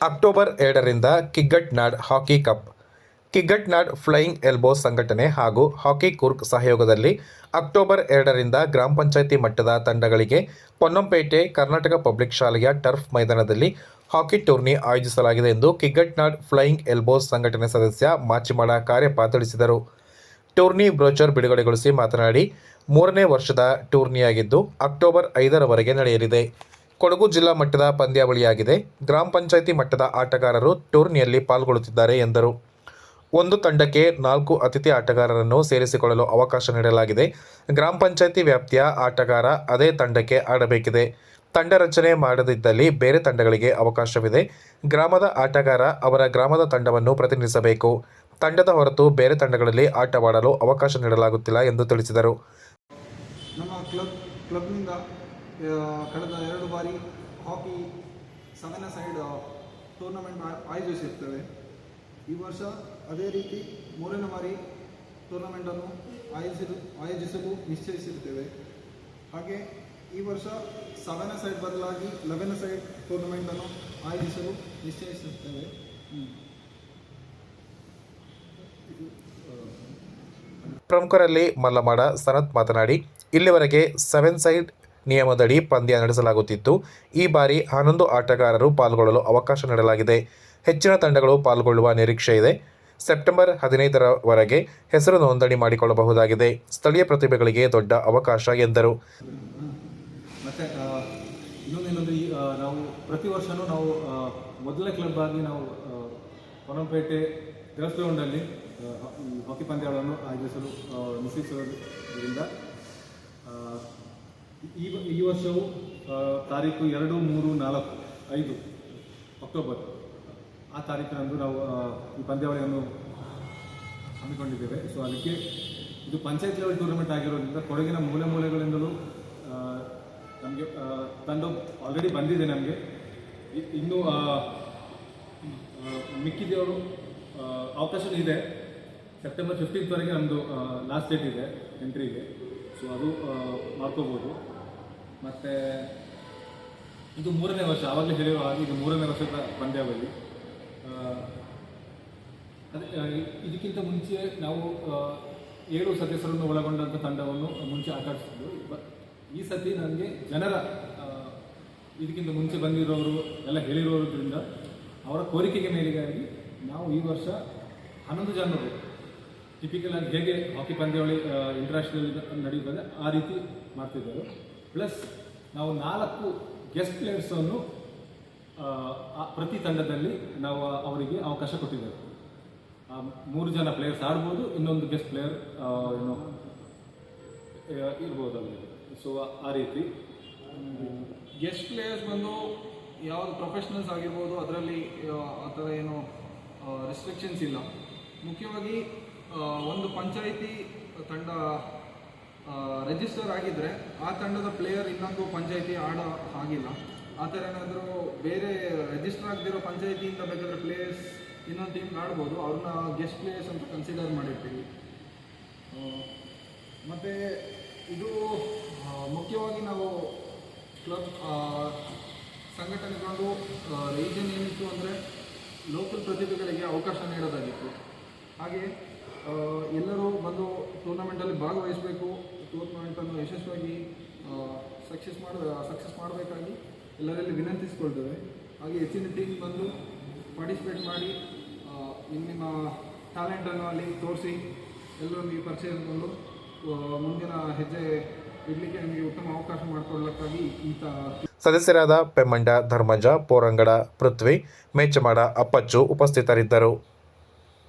October ಎರಡರಿಂದ Kiggatnad hockey cup. Kiggatnad flying elbow ಸಂಘಟನೆ ಹಾಗೂ ಹಾಕಿ ಕುರ್ಕ್ ಸಹಯೋಗದಲ್ಲಿ ಅಕ್ಟೋಬರ್ ಎರಡರಿಂದ ಗ್ರಾಮ ಪಂಚಾಯಿತಿ ಮಟ್ಟದ ತಂಡಗಳಿಗೆ ಪೊನ್ನಂಪೇಟೆ ಕರ್ನಾಟಕ ಪಬ್ಲಿಕ್ ಶಾಲೆಯ ಟರ್ಫ್ ಮೈದಾನದಲ್ಲಿ ಹಾಕಿ ಟೂರ್ನಿ ಆಯೋಜಿಸಲಾಗಿದೆ ಎಂದು ಕಿಗ್ಗಟ್ನಾಡ್ ಫ್ಲೈಯಿಂಗ್ ಎಲ್ಬೋಸ್ ಸಂಘಟನೆ ಸದಸ್ಯ ಮಾಚಿಮಾಡ ಕಾರ್ಯಪ್ಪ ತಿಳಿಸಿದರು. ಟೂರ್ನಿ ಬ್ರೋಚರ್ ಬಿಡುಗಡೆಗೊಳಿಸಿ ಮಾತನಾಡಿ, ಮೂರನೇ ವರ್ಷದ ಟೂರ್ನಿಯಾಗಿದ್ದು ಅಕ್ಟೋಬರ್ ಐದರವರೆಗೆ ನಡೆಯಲಿದೆ. ಕೊಡಗು ಜಿಲ್ಲಾ ಮಟ್ಟದ ಪಂದ್ಯಾವಳಿಯಾಗಿದೆ. ಗ್ರಾಮ ಪಂಚಾಯಿತಿ ಮಟ್ಟದ ಆಟಗಾರರು ಟೂರ್ನಿಯಲ್ಲಿ ಪಾಲ್ಗೊಳ್ಳುತ್ತಿದ್ದಾರೆ ಎಂದರು. ಒಂದು ತಂಡಕ್ಕೆ ನಾಲ್ಕು ಅತಿಥಿ ಆಟಗಾರರನ್ನು ಸೇರಿಸಿಕೊಳ್ಳಲು ಅವಕಾಶ ನೀಡಲಾಗಿದೆ. ಗ್ರಾಮ ಪಂಚಾಯಿತಿ ವ್ಯಾಪ್ತಿಯ ಆಟಗಾರ ಅದೇ ತಂಡಕ್ಕೆ ಆಡಬೇಕಿದೆ. ತಂಡ ರಚನೆ ಮಾಡದಿದ್ದಲ್ಲಿ ಬೇರೆ ತಂಡಗಳಿಗೆ ಅವಕಾಶವಿದೆ. ಗ್ರಾಮದ ಆಟಗಾರ ಅವರ ಗ್ರಾಮದ ತಂಡವನ್ನು ಪ್ರತಿನಿಧಿಸಬೇಕು. ತಂಡದ ಹೊರತು ಬೇರೆ ತಂಡಗಳಲ್ಲಿ ಆಟವಾಡಲು ಅವಕಾಶ ನೀಡಲಾಗುತ್ತಿಲ್ಲ ಎಂದು ತಿಳಿಸಿದರು. ನಮ್ಮ ಕ್ಲಬ್, ಕ್ಲಬ್ನಿಂದ ಕಳೆದ ಎರಡು ಬಾರಿ ಹಾಕಿ ಸೆವೆನ್ ಸೈಡ್ ಟೂರ್ನಮೆಂಟ್ ಆಯೋಜಿಸಿರ್ತವೆ ಈ ವರ್ಷ ಅದೇ ರೀತಿ ಮೂರನೇ ಬಾರಿ ಟೂರ್ನಮೆಂಟನ್ನು ಆಯೋಜಿಸಲು ಆಯೋಜಿಸಲು ನಿಶ್ಚಯಿಸಿರ್ತೇವೆ ಹಾಗೆ ಈ ವರ್ಷ ಸೆವೆನ್ ಸೈಡ್ ಬದಲಾಗಿ ಲೆವೆನ್ ಸೈಡ್ ಟೂರ್ನಮೆಂಟನ್ನು ಆಯೋಜಿಸಲು ನಿಶ್ಚಯಿಸಿರ್ತೇವೆ. ಪ್ರಮುಖರಲ್ಲಿ ಮಲ್ಲಮಾಡ ಸನತ್ ಮಾತನಾಡಿ, ಇಲ್ಲಿವರೆಗೆ ಸೆವೆನ್ ಸೈಡ್ ನಿಯಮದಡಿ ಪಂದ್ಯ ನಡೆಸಲಾಗುತ್ತಿತ್ತು ಈ ಬಾರಿ ಹನ್ನೊಂದು ಆಟಗಾರರು ಪಾಲ್ಗೊಳ್ಳಲು ಅವಕಾಶ ನೀಡಲಾಗಿದೆ. ಹೆಚ್ಚಿನ ತಂಡಗಳು ಪಾಲ್ಗೊಳ್ಳುವ ನಿರೀಕ್ಷೆ ಇದೆ. ಸೆಪ್ಟೆಂಬರ್ ಹದಿನೈದರವರೆಗೆ ಹೆಸರು ನೋಂದಣಿ ಮಾಡಿಕೊಳ್ಳಬಹುದಾಗಿದೆ. ಸ್ಥಳೀಯ ಪ್ರತಿಭೆಗಳಿಗೆ ದೊಡ್ಡ ಅವಕಾಶ ಎಂದರು. ನಾವು ಪ್ರತಿ ವರ್ಷವೂ ನಾವು ಮೊದಲ ಕ್ಲಬ್ ಆಗಿ ನಾವು ಆ, ಹೊನ್ನಂಪೇಟೆ ಗಲ್ಫ್ ಗ್ರೌಂಡಲ್ಲಿ ಹಾಕಿ ಪಂದ್ಯಗಳನ್ನು ಆಯೋಜಿಸಲು ನಿಶ್ಚಯಿಸಿರುವುದರಿಂದ ಈ ಈ ವರ್ಷವು ತಾರೀಕು ಎರಡು, ಮೂರು, ನಾಲ್ಕು, ಐದು ಅಕ್ಟೋಬರ್. ಆ ತಾರೀಕಿನಂದು ನಾವು ಈ ಪಂದ್ಯಾವಳಿಯನ್ನು ಹಮ್ಮಿಕೊಂಡಿದ್ದೇವೆ. ಸೊ ಅದಕ್ಕೆ ಇದು ಪಂಚಾಯತ್ ಲೆವೆಲ್ ಟೂರ್ನಮೆಂಟ್ ಆಗಿರೋದ್ರಿಂದ ಕೊಡಗಿನ ಮೂಲೆ ಮೂಲೆಗಳಿಂದಲೂ ನಮಗೆ ತಂಡ ಆಲ್ರೆಡಿ ಬಂದಿದೆ ನಮಗೆ. ಇನ್ನೂ ಮಿಕ್ಕಿದೆಯವರು ಅವಕಾಶ ಇದೆ. ಸೆಪ್ಟೆಂಬರ್ ಫಿಫ್ಟೀನ್ತ್ವರೆಗೆ ನಮ್ಮದು ಲಾಸ್ಟ್ ಡೇಟ್ ಇದೆ ಎಂಟ್ರಿಗೆ ಸೊ ಅದು ಮಾಡ್ಕೋಬೋದು. ಮತ್ತು ಇದು ಮೂರನೇ ವರ್ಷ, ಆವಾಗಲೇ ಹೇಳಿರೋ ಹಾಗೆ ಇದು ಮೂರನೇ ವರ್ಷದ ಪಂದ್ಯಾವಳಿ. ಅದೇ ಇದಕ್ಕಿಂತ ಮುಂಚೆ ನಾವು ಏಳು ಸದಸ್ಯರನ್ನು ಒಳಗೊಂಡಂಥ ತಂಡವನ್ನು ಮುಂಚೆ ಆಟ ಆಡಿಸಿದ್ದು ಈ ಸತಿ ನನಗೆ ಜನರ ಇದಕ್ಕಿಂತ ಮುಂಚೆ ಬಂದಿರೋರು ಎಲ್ಲ ಹೇಳಿರೋದ್ರಿಂದ ಅವರ ಕೋರಿಕೆಗೆ ಮೇಲೆಗಾಗಿ ನಾವು ಈ ವರ್ಷ ಹನ್ನೊಂದು ಜನರು ಟಿಪಿಕಲ್ ಆಗಿ ಹೇಗೆ ಹಾಕಿ ಪಂದ್ಯಾವಳಿ ಇಂಟರ್ನ್ಯಾಷನಲ್ ನಡೆಯುತ್ತದೆ, ಆ ರೀತಿ ಮಾಡ್ತಿದ್ದೇವೆ ಪ್ಲಸ್ ನಾವು ನಾಲ್ಕು ಗೆಸ್ಟ್ ಪ್ಲೇಯರ್ಸನ್ನು ಪ್ರತಿ ತಂಡದಲ್ಲಿ ನಾವು ಅವರಿಗೆ ಅವಕಾಶ ಕೊಟ್ಟಿದ್ದೇವೆ. ಮೂರು ಜನ ಪ್ಲೇಯರ್ಸ್ ಆಡ್ಬೋದು, ಇನ್ನೊಂದು ಗೆಸ್ಟ್ ಪ್ಲೇಯರ್ ಏನು ಇರ್ಬೋದು ಅವರಿಗೆ ಸೊ ಆ ರೀತಿ. ಗೆಸ್ಟ್ ಪ್ಲೇಯರ್ಸ್ ಬಂದು ಯಾವುದು ಪ್ರೊಫೆಷ್ನಲ್ಸ್ ಆಗಿರ್ಬೋದು, ಅದರಲ್ಲಿ, ಆ ಥರ ಏನು ರೆಸ್ಟ್ರಿಕ್ಷನ್ಸ್ ಇಲ್ಲ. ಮುಖ್ಯವಾಗಿ ಒಂದು ಪಂಚಾಯಿತಿ ತಂಡ ರಿಜಿಸ್ಟರ್ ಆಗಿದ್ದರೆ ಆ ತಂಡದ ಪ್ಲೇಯರ್ ಇನ್ನೊಂದು ಪಂಚಾಯಿತಿ ಆಡೋ ಆಗಿಲ್ಲ ಆ ಥರ ಏನಾದರೂ ಬೇರೆ ರಿಜಿಸ್ಟರ್ ಆಗದಿರೋ ಪಂಚಾಯಿತಿಯಿಂದ ಬೇಕಾದರೆ ಪ್ಲೇಯರ್ಸ್ ಇನ್ನೊಂದು ಟೀಮ್ ಆಡ್ಬೋದು. ಅವ್ರನ್ನ ಗೆಸ್ಟ್ ಪ್ಲೇಯರ್ಸ್ ಅಂತ ಕನ್ಸಿಡರ್ ಮಾಡಿರ್ತೀವಿ. ಮತ್ತು ಇದು ಮುಖ್ಯವಾಗಿ ನಾವು ಕ್ಲಬ್ ಸಂಘಟನೆಗೊಂಡು ರೀಸನ್ ಏನಿತ್ತು ಅಂದರೆ ಲೋಕಲ್ ಪ್ರತಿಭೆಗಳಿಗೆ ಅವಕಾಶ ನೀಡೋದಾಗಿತ್ತು. ಹಾಗೆ ಎಲ್ಲರೂ ಬಂದು ಟೂರ್ನಮೆಂಟಲ್ಲಿ ಭಾಗವಹಿಸಬೇಕು. ಟೂರ್ನಮೆಂಟನ್ನು ಯಶಸ್ವಿಯಾಗಿ ಸಕ್ಸಸ್ ಮಾಡ ಸಕ್ಸಸ್ ಮಾಡಬೇಕಾಗಿ ಎಲ್ಲರಲ್ಲಿ ವಿನಂತಿಸ್ಕೊಳ್ತೇವೆ. ಹಾಗೆ ಹೆಚ್ಚಿನ ಟೀಮ್ ಬಂದು ಪಾರ್ಟಿಸಿಪೇಟ್ ಮಾಡಿ ನಿಮ್ಮ ನಿಮ್ಮ ಟ್ಯಾಲೆಂಟನ್ನು ಅಲ್ಲಿ ತೋರಿಸಿ ಎಲ್ಲರೂ ನಿಮಗೆ ಪರಿಚಯಗೊಂಡು ಆ, ಮುಂದಿನ ಹೆಜ್ಜೆ ಇಡಲಿಕ್ಕೆ ನಿಮಗೆ ಉತ್ತಮ ಅವಕಾಶ ಮಾಡಿಕೊಳ್ಳಕ್ಕಾಗಿ ಇಂಥ ಸದಸ್ಯರಾದ ಪೆಮ್ಮಂಡ ಧರ್ಮಜ ಪೋರಂಗಡ ಪೃಥ್ವಿ ಮೇಚಮಾಡ ಅಪ್ಪಚ್ಚು ಉಪಸ್ಥಿತರಿದ್ದರು.